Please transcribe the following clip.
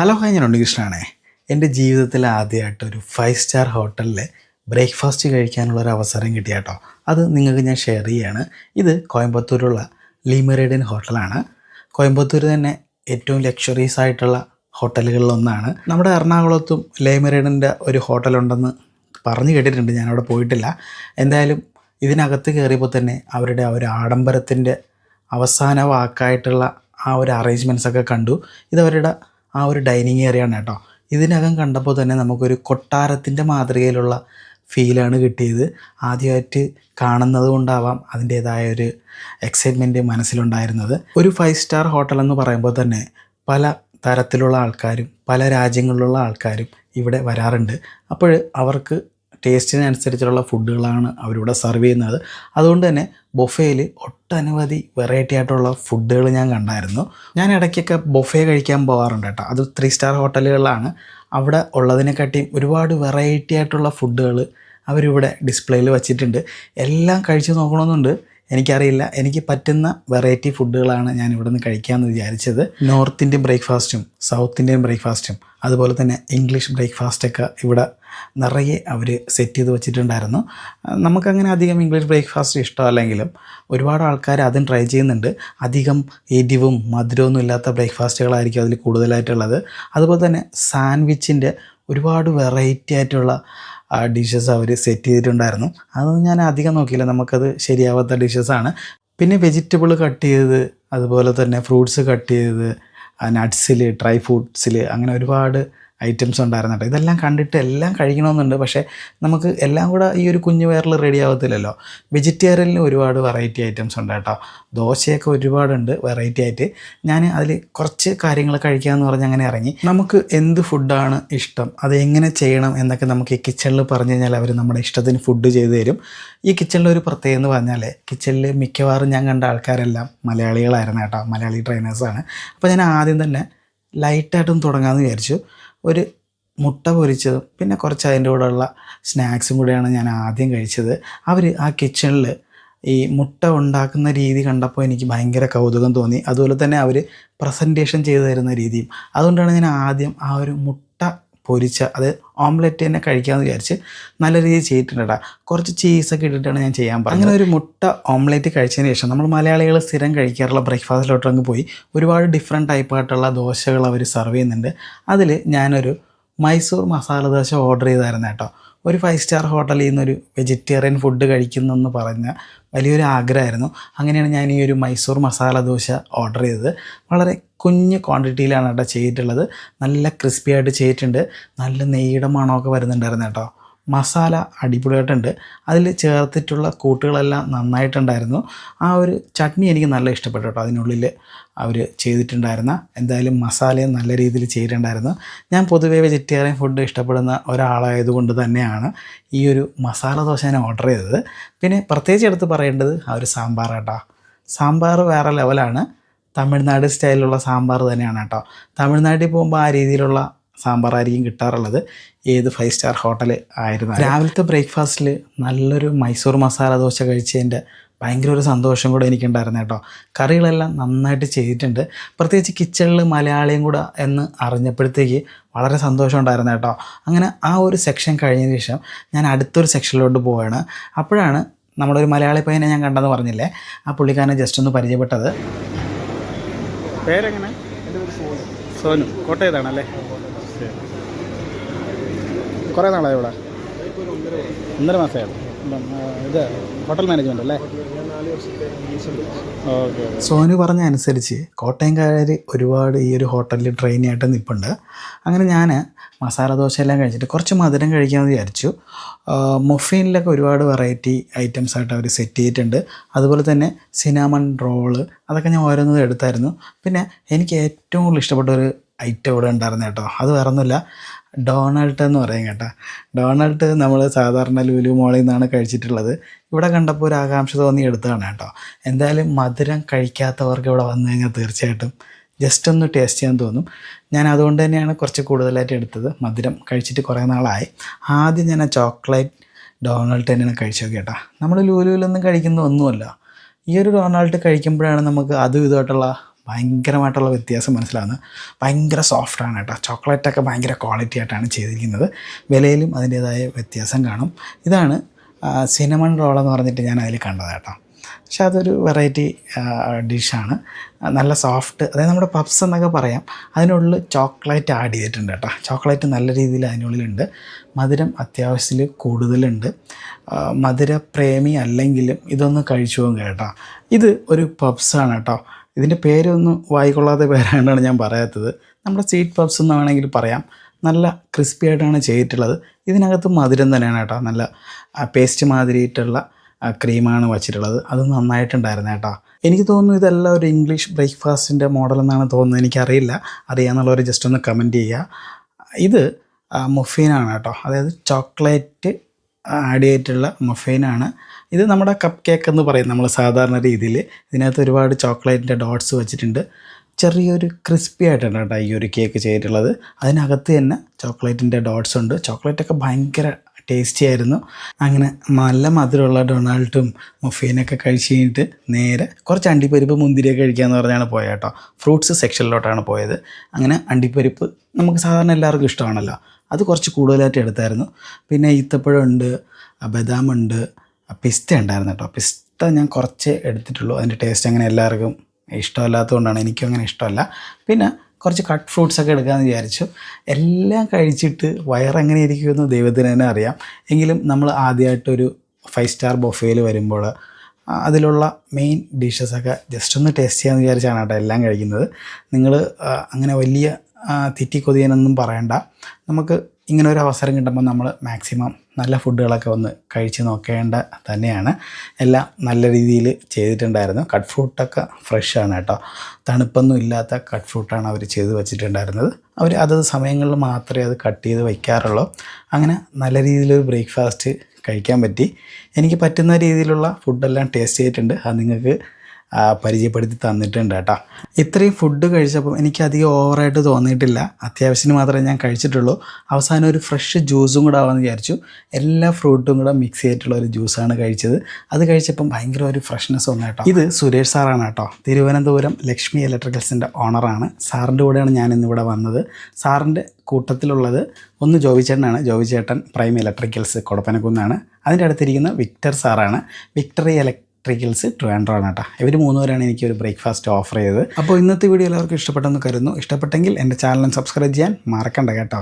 Hello hi ഞാൻ ഉണ്ണികൃഷ്ണനാണേ. എന്റെ ജീവിതത്തിൽ ആദ്യമായിട്ട് ഒരു ഫൈവ് സ്റ്റാർ ഹോട്ടലിൽ ബ്രേക്ക്ഫാസ്റ്റ് കഴിക്കാനുള്ള ഒരു അവസരം കിട്ടിയ കേട്ടോ അത് നിങ്ങൾക്ക് ഞാൻ ഷെയർ ചെയ്യാണ്. ഇത് കോയമ്പത്തൂരുള്ള ലീമറേഡിയൻ ഹോട്ടലാണ്. കോയമ്പത്തൂർ തന്നെ ഏറ്റവും ലക്ഷറീസ് ആയിട്ടുള്ള ഹോട്ടലുകളിലൊന്നാണ്. നമ്മുടെ എറണാകുളത്തും ലേമറേഡിന്റെ ഒരു ഹോട്ടലുണ്ടെന്ന് പറഞ്ഞു കേട്ടിട്ടുണ്ട്. ഞാൻ അവിടെ പോയിട്ടില്ല. എന്തായാലും ഇതിനകത്ത് കയറിയപ്പോൾ തന്നെ അവരുടെ ആ ഒരു ആഡംബരത്തിന്റെ അവസാന വാക്കായിട്ടുള്ള ആ ഒരു അറേഞ്ച്മെന്റ്സ് ഒക്കെ കണ്ടു. ഇതവരുടെ ആ ഒരു ഡൈനിങ് ഏരിയയാണ് കേട്ടോ. ഇതിനകം കണ്ടപ്പോൾ തന്നെ നമുക്കൊരു കൊട്ടാരത്തിന്റെ മാതൃകയിലുള്ള ഫീലാണ് കിട്ടിയത്. ആദ്യമായിട്ട് കാണുന്നത് കൊണ്ടാവാം അതിന്റേതായ ഒരു എക്സൈറ്റ്മെന്റ് മനസ്സിലുണ്ടായിരുന്നത്. ഒരു ഫൈവ് സ്റ്റാർ ഹോട്ടൽ എന്ന് പറയുമ്പോൾ തന്നെ പല തരത്തിലുള്ള ആൾക്കാരും പല രാജ്യങ്ങളിലുള്ള ആൾക്കാരും ഇവിടെ വരാറുണ്ട്. അപ്പോൾ അവർക്ക് ടേസ്റ്റിനനുസരിച്ചുള്ള ഫുഡുകളാണ് അവരിവിടെ സെർവ് ചെയ്യുന്നത്. അതുകൊണ്ട് തന്നെ ബൊഫയിൽ ഒട്ടനവധി വെറൈറ്റി ആയിട്ടുള്ള ഫുഡുകൾ ഞാൻ കണ്ടായിരുന്നു. ഞാൻ ഇടയ്ക്കൊക്കെ ബൊഫെ കഴിക്കാൻ പോകാറുണ്ട് കേട്ടോ. അത് ത്രീ സ്റ്റാർ ഹോട്ടലുകളിലാണ്. അവിടെ ഉള്ളതിനെക്കാട്ടിയും ഒരുപാട് വെറൈറ്റി ആയിട്ടുള്ള ഫുഡുകൾ അവരിവിടെ ഡിസ്പ്ലേയിൽ വച്ചിട്ടുണ്ട്. എല്ലാം കഴിച്ചു നോക്കണമെന്നുണ്ട്. എനിക്കറിയില്ല. എനിക്ക് പറ്റുന്ന വെറൈറ്റി ഫുഡുകളാണ് ഞാൻ ഇവിടെ നിന്ന് കഴിക്കാമെന്ന് വിചാരിച്ചത്. നോർത്ത് ഇന്ത്യൻ ബ്രേക്ക്ഫാസ്റ്റും സൗത്ത് ഇന്ത്യൻ ബ്രേക്ക്ഫാസ്റ്റും അതുപോലെ തന്നെ ഇംഗ്ലീഷ് ബ്രേക്ക്ഫാസ്റ്റൊക്കെ ഇവിടെ നിറയെ അവർ സെറ്റ് ചെയ്ത് വെച്ചിട്ടുണ്ടായിരുന്നു. നമുക്കങ്ങനെ അധികം ഇംഗ്ലീഷ് ബ്രേക്ക്ഫാസ്റ്റ് ഇഷ്ടമല്ലെങ്കിലും ഒരുപാട് ആൾക്കാർ അതും ട്രൈ ചെയ്യുന്നുണ്ട്. അധികം എരിവും മധുരമൊന്നും ഇല്ലാത്ത ബ്രേക്ക്ഫാസ്റ്റുകളായിരിക്കും അതിൽ കൂടുതലായിട്ടുള്ളത്. അതുപോലെ തന്നെ സാൻഡ്വിച്ചിന്റെ ഒരുപാട് വെറൈറ്റി ആയിട്ടുള്ള ഡിഷസ് അവർ സെറ്റ് ചെയ്തിട്ടുണ്ടായിരുന്നു. അതൊന്നും ഞാൻ അധികം നോക്കിയില്ല. നമുക്കത് ശരിയാവാത്ത ഡിഷസാണ് പിന്നെ വെജിറ്റബിൾ കട്ട് ചെയ്ത് അതുപോലെ തന്നെ ഫ്രൂട്ട്സ് കട്ട് ചെയ്ത് നട്ട്സിൽ ഡ്രൈ ഫ്രൂട്ട്സിൽ അങ്ങനെ ഒരുപാട് ഐറ്റംസ് ഉണ്ടായിരുന്നു ഇതെല്ലാം കണ്ടിട്ട് എല്ലാം കഴിക്കണമെന്നുണ്ട്. പക്ഷേ നമുക്ക് എല്ലാം കൂടെ ഈ ഒരു കുഞ്ഞു വയറിൽ റെഡി ആവത്തില്ലല്ലോ. വെജിറ്റേറിയനിൽ ഒരുപാട് വെറൈറ്റി ഐറ്റംസ് ഉണ്ട് കേട്ടോ. ദോശയൊക്കെ ഒരുപാടുണ്ട് വെറൈറ്റി ആയിട്ട്. ഞാൻ അതിൽ കുറച്ച് കാര്യങ്ങൾ കഴിക്കാമെന്ന് പറഞ്ഞ് അങ്ങനെ ഇറങ്ങി. നമുക്ക് എന്ത് ഫുഡാണ് ഇഷ്ടം? അത് എങ്ങനെ ചെയ്യണം എന്നൊക്കെ നമുക്ക് ഈ കിച്ചണിൽ പറഞ്ഞു കഴിഞ്ഞാൽ അവർ നമ്മുടെ ഇഷ്ടത്തിന് ഫുഡ് ചെയ്തു തരും. ഈ കിച്ചണിൽ ഒരു പ്രത്യേകത എന്ന് പറഞ്ഞാൽ കിച്ചണിൽ മിക്കവാറും ഞാൻ കണ്ട ആൾക്കാരെല്ലാം മലയാളികളായിരുന്നു കേട്ടോ. മലയാളി ട്രെയിനേഴ്സാണ് അപ്പോൾ ഞാൻ ആദ്യം തന്നെ ലൈറ്റായിട്ടും തുടങ്ങാമെന്ന് വിചാരിച്ചു. ഒരു മുട്ട പൊരിച്ചതും പിന്നെ കുറച്ച് അതിന്റെ കൂടെയുള്ള സ്നാക്സും കൂടെയാണ് ഞാൻ ആദ്യം കഴിച്ചത്. അവർ ആ കിച്ചണിൽ ഈ മുട്ട ഉണ്ടാക്കുന്ന രീതി കണ്ടപ്പോൾ എനിക്ക് ഭയങ്കര കൗതുകം തോന്നി. അതുപോലെ തന്നെ അവർ പ്രസന്റേഷൻ ചെയ്തു തരുന്ന രീതിയും. അതുകൊണ്ടാണ് ഞാൻ ആദ്യം ആ ഒരു മുട്ട പൊരിച്ച അത് ഓംലെറ്റ് തന്നെ കഴിക്കാമെന്ന് വിചാരിച്ച് നല്ല രീതിയിൽ ചെയ്തിട്ടുണ്ട് കുറച്ച് ചീസൊക്കെ ഇട്ടിട്ടാണ് ഞാൻ ചെയ്യാൻ പറഞ്ഞത്. അങ്ങനെ ഒരു മുട്ട ഓംലെറ്റ് കഴിച്ചതിന് ശേഷം നമ്മൾ മലയാളികൾ സ്ഥിരം കഴിക്കാറുള്ള ബ്രേക്ക്ഫാസ്റ്റിലോട്ട് അങ്ങ് പോയി. ഒരുപാട് ഡിഫറെന്റ് ടൈപ്പായിട്ടുള്ള ദോശകൾ അവർ സെർവ് ചെയ്യുന്നുണ്ട്. അതിൽ ഞാനൊരു മൈസൂർ മസാല ദോശ ഓർഡർ ചെയ്തായിരുന്നു കേട്ടോ. ഒരു ഫൈവ് സ്റ്റാർ ഹോട്ടലിൽ നിന്നൊരു വെജിറ്റേറിയൻ ഫുഡ് കഴിക്കുന്നെന്ന് പറഞ്ഞ വലിയൊരു ആഗ്രഹമായിരുന്നു. അങ്ങനെയാണ് ഞാൻ ഈ ഒരു മൈസൂർ മസാല ദോശ ഓർഡർ ചെയ്തത്. വളരെ കുഞ്ഞ് ക്വാണ്ടിറ്റിയിലാണ് കേട്ടോ ചെയ്തിട്ടുള്ളത്. നല്ല ക്രിസ്പി ആയിട്ട് ചെയ്തിട്ടുണ്ട്. നല്ല നെയ്യുടെ മണമൊക്കെ വരുന്നുണ്ടായിരുന്നു കേട്ടോ. മസാല അടിപൊളിയായിട്ടുണ്ട്. അതിൽ ചേർത്തിട്ടുള്ള കൂട്ടുകളെല്ലാം നന്നായിട്ടുണ്ടായിരുന്നു. ആ ഒരു ചട്നി എനിക്ക് നല്ല ഇഷ്ടപ്പെട്ടു കേട്ടോ അതിനുള്ളിൽ അവർ ചെയ്തിട്ടുണ്ടായിരുന്ന. എന്തായാലും മസാലയും നല്ല രീതിയിൽ ചെയ്തിട്ടുണ്ടായിരുന്നു. ഞാൻ പൊതുവേ വെജിറ്റേറിയൻ ഫുഡ് ഇഷ്ടപ്പെടുന്ന ഒരാളായതുകൊണ്ട് തന്നെയാണ് ഈ ഒരു മസാല ദോശ ഞാൻ ഓർഡർ ചെയ്തത്. പിന്നെ പ്രത്യേകിച്ച് എടുത്ത് പറയേണ്ടത് ആ ഒരു സാമ്പാർ കേട്ടോ. സാമ്പാർ വേറെ ലെവലാണ് തമിഴ്നാട് സ്റ്റൈലിലുള്ള സാമ്പാർ തന്നെയാണ് കേട്ടോ. തമിഴ്നാട്ടിൽ പോകുമ്പോൾ ആ രീതിയിലുള്ള സാമ്പാറായിരിക്കും കിട്ടാറുള്ളത്. ഏത് ഫൈവ് സ്റ്റാർ ഹോട്ടൽ ആയിരുന്നു രാവിലത്തെ ബ്രേക്ക്ഫാസ്റ്റിൽ നല്ലൊരു മൈസൂർ മസാല ദോശ കഴിച്ചതിന്റെ ഭയങ്കര ഒരു സന്തോഷം കൂടെ എനിക്കുണ്ടായിരുന്നു കേട്ടോ. കറികളെല്ലാം നന്നായിട്ട് ചെയ്തിട്ടുണ്ട്. പ്രത്യേകിച്ച് കിച്ചണിൽ മലയാളിയും കൂടെ എന്ന് അറിഞ്ഞപ്പോഴത്തേക്ക് വളരെ സന്തോഷം ഉണ്ടായിരുന്നു കേട്ടോ. അങ്ങനെ ആ ഒരു സെക്ഷൻ കഴിഞ്ഞതിന് ശേഷം ഞാൻ അടുത്തൊരു സെക്ഷനിലോട്ട് പോവുകയാണ് അപ്പോഴാണ് നമ്മുടെ ഒരു മലയാളി പയ്യനെ ഞാൻ കണ്ടെന്ന് പറഞ്ഞില്ലേ? ആ പുള്ളിക്കാരനെ ജസ്റ്റ് ഒന്ന് പരിചയപ്പെട്ടത്. പേരെങ്ങനെ? സോനു. കോട്ടയത്താണല്ലേ? കുറേ നാളായി ഇവിടെ? ഒന്നര മാസമായിരുന്നു ഇത് ഹോട്ടൽ മാനേജ്മെന്റ് അല്ലേ? സോനു പറഞ്ഞ അനുസരിച്ച് കോട്ടയംകാർ ഒരുപാട് ഈ ഒരു ഹോട്ടലിൽ ട്രെയിൻ ആയിട്ട് നിൽപ്പുണ്ട് അങ്ങനെ ഞാൻ മസാല ദോശ എല്ലാം കഴിച്ചിട്ട് കുറച്ച് മധുരം കഴിക്കാമെന്ന് വിചാരിച്ചു. മൊഫീനിലൊക്കെ ഒരുപാട് വെറൈറ്റി ഐറ്റംസ് ആയിട്ട് അവർ സെറ്റ് ചെയ്തിട്ടുണ്ട്. അതുപോലെ തന്നെ സിനാമൺ റോൾ അതൊക്കെ ഞാൻ ഓരോന്നും എടുത്തായിരുന്നു. പിന്നെ എനിക്ക് ഏറ്റവും കൂടുതൽ ഇഷ്ടപ്പെട്ട ഒരു ഐറ്റം ഇവിടെ ഉണ്ടായിരുന്നു കേട്ടോ. അത് വേറെ ഒന്നുമില്ല ഡൊണാൾട്ട് എന്ന് പറയും കേട്ടോ. ഡൊണാൾട്ട് നമ്മൾ സാധാരണ ലുലു മോളിൽ നിന്നാണ് കഴിച്ചിട്ടുള്ളത്. ഇവിടെ കണ്ടപ്പോൾ ഒരു ആകാംക്ഷ തോന്നി എടുത്തതാണ് കേട്ടോ. എന്തായാലും മധുരം കഴിക്കാത്തവർക്ക് ഇവിടെ വന്നു കഴിഞ്ഞാൽ തീർച്ചയായിട്ടും ജസ്റ്റ് ഒന്ന് ടേസ്റ്റ് ചെയ്യാൻ തോന്നും. ഞാൻ അതുകൊണ്ട് തന്നെയാണ് കുറച്ച് കൂടുതലായിട്ട് എടുത്തത്. മധുരം കഴിച്ചിട്ട് കുറേ നാളായി. ആദ്യം ഞാൻ ആ ചോക്ലേറ്റ് ഡൊണാൾട്ട് തന്നെയാണ് കഴിച്ചു നോക്കി കേട്ടോ. നമ്മൾ ലുലുവിലൊന്നും കഴിക്കുന്ന ഒന്നുമല്ല. ഈ ഒരു ഡൊണാൾട്ട് കഴിക്കുമ്പോഴാണ് നമുക്ക് അതും ഇതുമായിട്ടുള്ള ഭയങ്കരമായിട്ടുള്ള വ്യത്യാസം മനസ്സിലാകുന്നത്. ഭയങ്കര സോഫ്റ്റാണ് കേട്ടോ. ചോക്ലേറ്റൊക്കെ ഭയങ്കര ക്വാളിറ്റി ആയിട്ടാണ് ചെയ്തിരിക്കുന്നത്. വിലയിലും അതിന്റേതായ വ്യത്യാസം കാണും. ഇതാണ് സിനമൺ റോൾ എന്ന് പറഞ്ഞിട്ട് ഞാൻ അതിൽ കണ്ടത് കേട്ടോ. പക്ഷെ അതൊരു വെറൈറ്റി ഡിഷാണ് നല്ല സോഫ്റ്റ് അതായത് നമ്മുടെ പപ്സ് എന്നൊക്കെ പറയാം. അതിനുള്ളിൽ ചോക്ലേറ്റ് ആഡ് ചെയ്തിട്ടുണ്ട് കേട്ടോ. ചോക്ലേറ്റ് നല്ല രീതിയിൽ അതിനുള്ളിലുണ്ട് മധുരം അത്യാവശ്യത്തിൽ കൂടുതലുണ്ട്. മധുര മധുരപ്രേമി അല്ലെങ്കിലും ഇതൊന്ന് കഴിച്ചു പോകും കേട്ടോ. ഇത് ഒരു പബ്സാണ് കേട്ടോ. ഇതിന്റെ പേരൊന്നും വായിക്കൊള്ളാത്ത പേരാണ്ടാണ് ഞാൻ പറയാത്തത്. നമ്മുടെ സ്വീറ്റ് പഫ്സ് എന്ന് വേണമെങ്കിൽ പറയാം. നല്ല ക്രിസ്പി ആയിട്ടാണ് ചെയ്തിട്ടുള്ളത്. ഇതിനകത്ത് മധുരം തന്നെയാണ് കേട്ടോ. നല്ല പേസ്റ്റ് മാതിരിയിട്ടുള്ള ക്രീമാണ് വച്ചിട്ടുള്ളത്. അത് നന്നായിട്ടുണ്ടായിരുന്നു കേട്ടോ. എനിക്ക് തോന്നുന്നു ഇതെല്ലാം ഒരു ഇംഗ്ലീഷ് ബ്രേക്ക്ഫാസ്റ്റിന്റെ മോഡൽ എന്നാണ് തോന്നുന്നത്. എനിക്കറിയില്ല. അറിയാമെന്നുള്ളവർ ജസ്റ്റ് ഒന്ന് കമന്റ് ചെയ്യുക. ഇത് മുഫീനാണ് കേട്ടോ. അതായത് ചോക്ലേറ്റ് ആഡ് ചെയ്തിട്ടുള്ള മുഫൈനാണ് ഇത് നമ്മുടെ കപ്പ് കേക്ക് എന്ന് പറയും നമ്മൾ സാധാരണ രീതിയിൽ. ഇതിനകത്ത് ഒരുപാട് ചോക്ലേറ്റിന്റെ ഡോട്ട്സ് വെച്ചിട്ടുണ്ട്. ചെറിയൊരു ക്രിസ്പി ആയിട്ടാണ് കേട്ടോ ഈ ഒരു കേക്ക് ചെയ്തിട്ടുള്ളത്. അതിനകത്ത് തന്നെ ചോക്ലേറ്റിന്റെ ഡോട്ട്സ് ഉണ്ട്. ചോക്ലേറ്റൊക്കെ ഭയങ്കര ടേസ്റ്റി ആയിരുന്നു. അങ്ങനെ നല്ല മധുരമുള്ള ഡൊണാൾഡും മൊഫീനൊക്കെ കഴിച്ച് കഴിഞ്ഞിട്ട് നേരെ കുറച്ച് അണ്ടിപ്പരിപ്പ് മുന്തിരിയൊക്കെ കഴിക്കാമെന്ന് പറഞ്ഞാണ് പോയത് കേട്ടോ. ഫ്രൂട്ട്സ് സെക്ഷനിലോട്ടാണ് പോയത്. അങ്ങനെ അണ്ടിപ്പരിപ്പ് നമുക്ക് സാധാരണ എല്ലാവർക്കും ഇഷ്ടമാണല്ലോ. അത് കുറച്ച് കൂടുതലായിട്ട് എടുത്തായിരുന്നു. പിന്നെ ഈത്തപ്പഴം ഈത്തപ്പഴമുണ്ട് ബദാമുണ്ട് പിസ്ത ഉണ്ടായിരുന്നു കേട്ടോ. പിസ്ത ഞാൻ കുറച്ച് എടുത്തിട്ടുള്ളൂ. അതിന്റെ ടേസ്റ്റ് അങ്ങനെ എല്ലാവർക്കും ഇഷ്ടമല്ലാത്തതുകൊണ്ടാണ് എനിക്കും അങ്ങനെ ഇഷ്ടമല്ല. പിന്നെ കുറച്ച് കട്ട് ഫ്രൂട്ട്സ് ഒക്കെ എടുക്കാമെന്ന് വിചാരിച്ചു. എല്ലാം കഴിച്ചിട്ട് വയറെങ്ങനെ ഇരിക്കുമെന്ന് ദൈവത്തിന് തന്നെ അറിയാം. എങ്കിലും നമ്മൾ ആദ്യമായിട്ടൊരു ഫൈവ് സ്റ്റാർ ബൊഫയിൽ വരുമ്പോൾ അതിലുള്ള മെയിൻ ഡിഷസൊക്കെ ജസ്റ്റ് ഒന്ന് ടേസ്റ്റ് ചെയ്യാമെന്ന് വിചാരിച്ചാണ് കേട്ടോ എല്ലാം കഴിക്കുന്നത്. നിങ്ങൾ അങ്ങനെ വലിയ തെറ്റിക്കൊതിയാനൊന്നും പറയണ്ട. നമുക്ക് ഇങ്ങനെ ഒരു അവസരം കിട്ടുമ്പോൾ നമ്മൾ മാക്സിമം നല്ല ഫുഡുകളൊക്കെ ഒന്ന് കഴിച്ച് നോക്കേണ്ട തന്നെയാണ്. എല്ലാം നല്ല രീതിയിൽ ചെയ്തിട്ടുണ്ടായിരുന്നു. കട്ട് ഫ്രൂട്ടൊക്കെ ഫ്രഷാണ് കേട്ടോ. തണുപ്പൊന്നും ഇല്ലാത്ത കട്ട് ഫ്രൂട്ടാണ് അവർ ചെയ്ത് വെച്ചിട്ടുണ്ടായിരുന്നത്. അവർ അതത് സമയങ്ങളിൽ മാത്രമേ അത് കട്ട് ചെയ്ത് വയ്ക്കാറുള്ളൂ അങ്ങനെ നല്ല രീതിയിലൊരു ബ്രേക്ക്ഫാസ്റ്റ് കഴിക്കാൻ പറ്റി. എനിക്ക് പറ്റുന്ന രീതിയിലുള്ള ഫുഡെല്ലാം ടേസ്റ്റ് ചെയ്തിട്ടുണ്ട്. അത് നിങ്ങൾക്ക് പരിചയപ്പെടുത്തി തന്നിട്ടുണ്ട് കേട്ടോ. ഇത്രയും ഫുഡ് കഴിച്ചപ്പം എനിക്ക് അധികം ഓവറായിട്ട് തോന്നിയിട്ടില്ല. അത്യാവശ്യത്തിന് മാത്രമേ ഞാൻ കഴിച്ചിട്ടുള്ളൂ. അവസാനം ഒരു ഫ്രഷ് ജ്യൂസും കൂടെ ആവാമെന്ന് വിചാരിച്ചു. എല്ലാ ഫ്രൂട്ടും കൂടെ മിക്സ് ചെയ്തിട്ടുള്ള ഒരു ജ്യൂസാണ് കഴിച്ചത്. അത് കഴിച്ചപ്പം ഭയങ്കര ഒരു ഫ്രഷ്നെസ് വന്നു കേട്ടോ. ഇത് സുരേഷ് സാറാണ് കേട്ടോ. തിരുവനന്തപുരം ലക്ഷ്മി ഇലക്ട്രിക്കൽസിന്റെ ഓണറാണ് സാറിന്റെ കൂടെയാണ് ഞാൻ ഇന്നിവിടെ വന്നത്. സാറിന്റെ കൂട്ടത്തിലുള്ളത് ഒന്ന് ജോബി ചേട്ടനാണ് ജോബി ചേട്ടൻ പ്രൈം ഇലക്ട്രിക്കൽസ് കൊടപ്പനക്കുന്നാണ്. അതിന്റെ അടുത്തിരിക്കുന്ന വിക്ടർ സാറാണ് വിക്ടറി ഇലക്ട്രിക്കൽസ് ട്രിവാൻഡ്രമാണ് കേട്ടോ ഇവർ മൂന്നുപേരാണ് എനിക്ക് ഒരു ബ്രേക്ക്ഫാസ്റ്റ് ഓഫർ ചെയ്തത്. അപ്പോൾ ഇന്നത്തെ വീഡിയോ എല്ലാവർക്കും ഇഷ്ടപ്പെട്ടെന്ന് കരുതുന്നു. ഇഷ്ടപ്പെട്ടെങ്കിൽ എന്റെ ചാനലും സബ്സ്ക്രൈബ് ചെയ്യാൻ മറക്കണ്ട കേട്ടോ.